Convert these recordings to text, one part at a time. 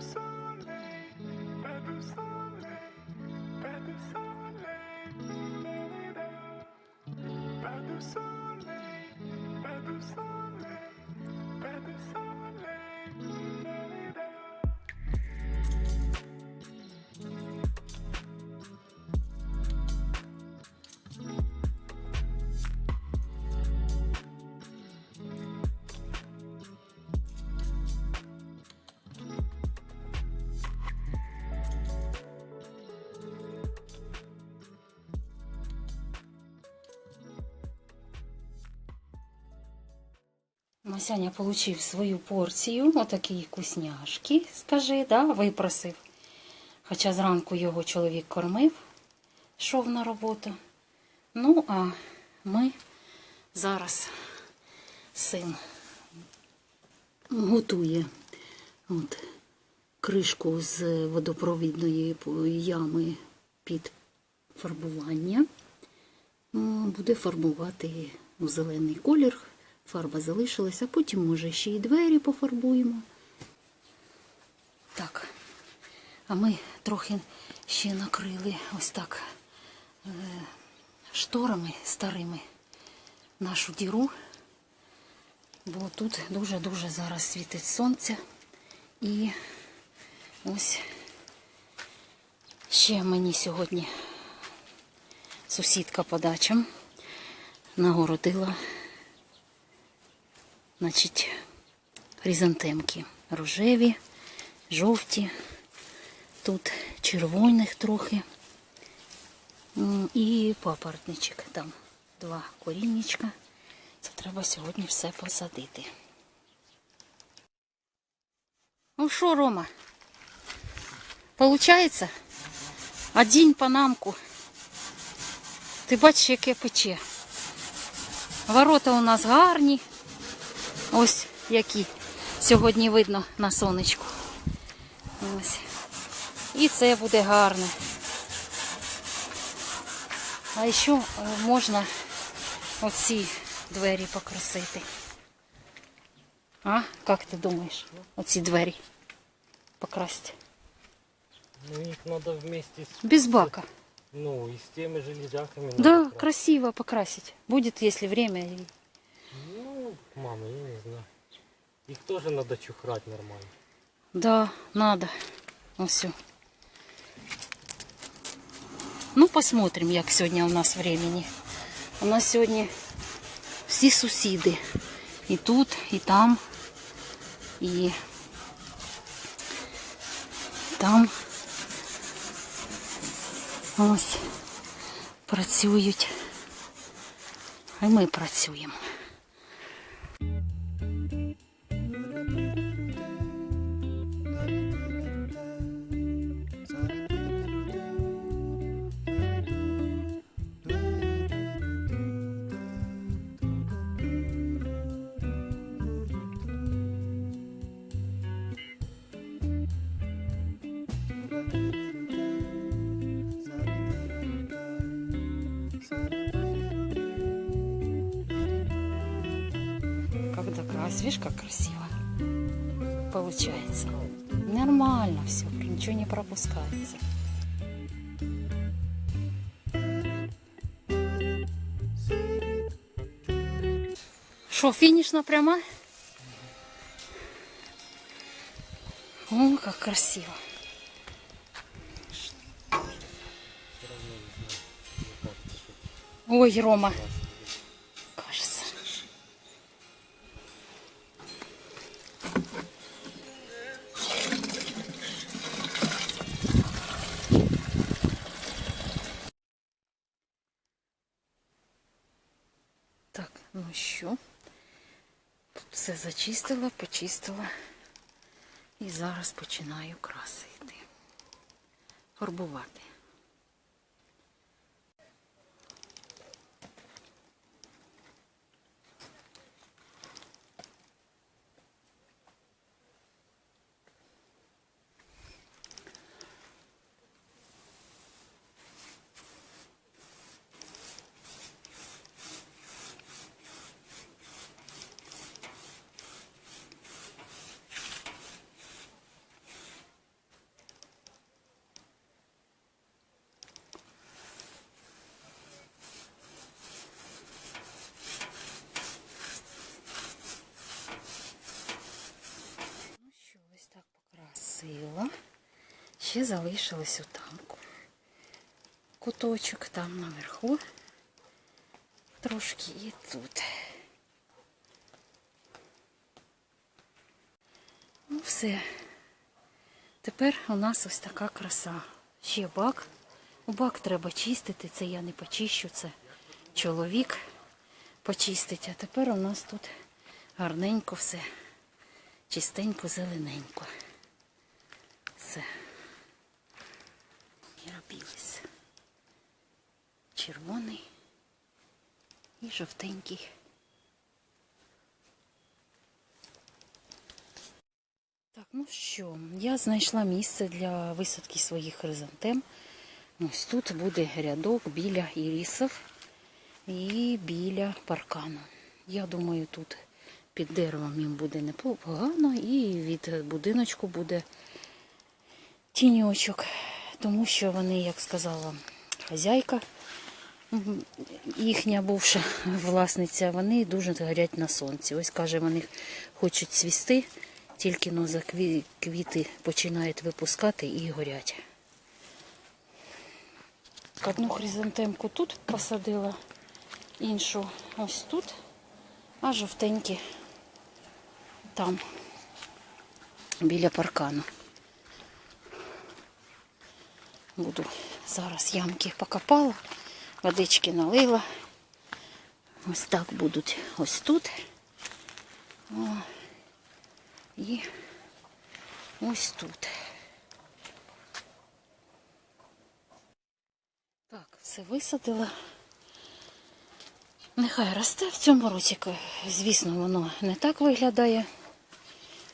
So. Масяня получив свою порцію, отакі вкусняшки, скажи, да, випросив. Хоча зранку його чоловік кормив, йшов на роботу. Ну, а ми зараз син готує от, кришку з водопровідної ями під фарбування. Буде фарбувати у зелений колір. Фарба залишилася, потім, може, ще й двері пофарбуємо. Так. А ми трохи ще накрили ось так е, шторами старими нашу діру. Бо тут дуже-дуже зараз світить сонце. І ось ще мені сьогодні сусідка по дачам нагородила значить, хризантемки рожеві, жовті, тут червоних трохи. І папоротничок там два корінничка. Це треба сьогодні все посадити. Ну що, Рома? Получається? Одінь панамку. Ти бачиш, яке пече. Ворота у нас гарні. Ось які сьогодні видно на сонечку. Ось. І це буде гарно. А ще можна оці двері покрасити. А? Як ти думаєш? Оці двері покрасити. Ну их надо вместе с, Без бака. ну, и с теми железяками. Да, красиво покрасить. Будет, если время. и- Ну, мама, я не знаю. Их тоже надо чухрать нормально. Да, надо. Ну все. Ну, посмотрим, як сьогодні у нас времени. У нас сьогодні всі сусіди. І тут, і там, і там. Ось працюють. А й ми працюємо. Закрась, видишь, как красиво получается. Нормально все, ничего не пропускается. Что, финишна пряма? О, как красиво. Ой, Рома, Що? Тут все зачистила, почистила. І зараз починаю красити. Фарбувати. Покосила. Ще залишилось отам куточок, там наверху. Трошки і тут. Ну, все. Тепер у нас ось така краса. Ще бак. Бак треба чистити, це я не почищу, це чоловік почистить. А тепер у нас тут гарненько все. Чистенько, зелененько. Все. Міробілис. Червоний і жовтенький. Так, ну що, я знайшла місце для висадки своїх хризантем. Ось тут буде рядок біля ірісів і біля паркану. Я думаю, тут під деревом їм буде непогано і від будиночку буде тіньочок, тому що вони, як сказала хазяйка, їхня бувша власниця, вони дуже горять на сонці. Ось каже, вони хочуть цвісти, тільки но за квіти починають випускати і горять. Одну хризантемку тут посадила, іншу ось тут, а жовтенькі там, біля паркану. Буду зараз ямки покопала, водички налила. Ось так будуть ось тут. О, і ось тут. Так, все висадила. Нехай росте в цьому році, звісно, воно не так виглядає,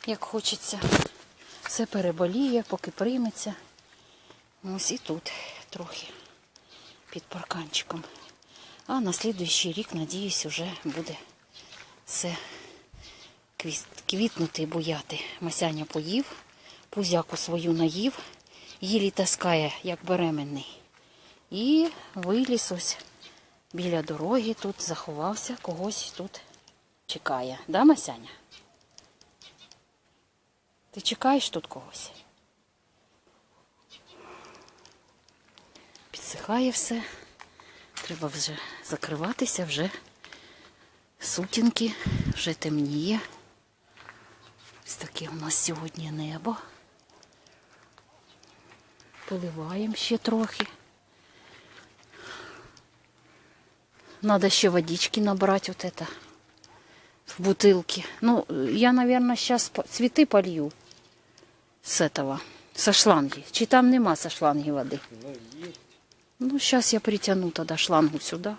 як хочеться. Все переболіє, поки прийметься. Ось і тут трохи під парканчиком. А на слідуючий рік, надіюсь, вже буде все квітнути і буяти. Масяня поїв, пузяку свою наїв, їлі таскає, як беременний. І виліз ось біля дороги тут, заховався, когось тут чекає. Да, Масяня? Ти чекаєш тут когось? Підсихає все. Треба вже закриватися, вже сутінки, вже темніє. Ось таке у нас сьогодні небо. Поливаємо ще трохи. Надо ще водички набрать вот это в бутылке. Ну, я, наверное, сейчас цветы полью с этого, со шланги. Чи там нема со шланги воды? Ну, є. Ну, сейчас я притяну тогда шлангу сюда.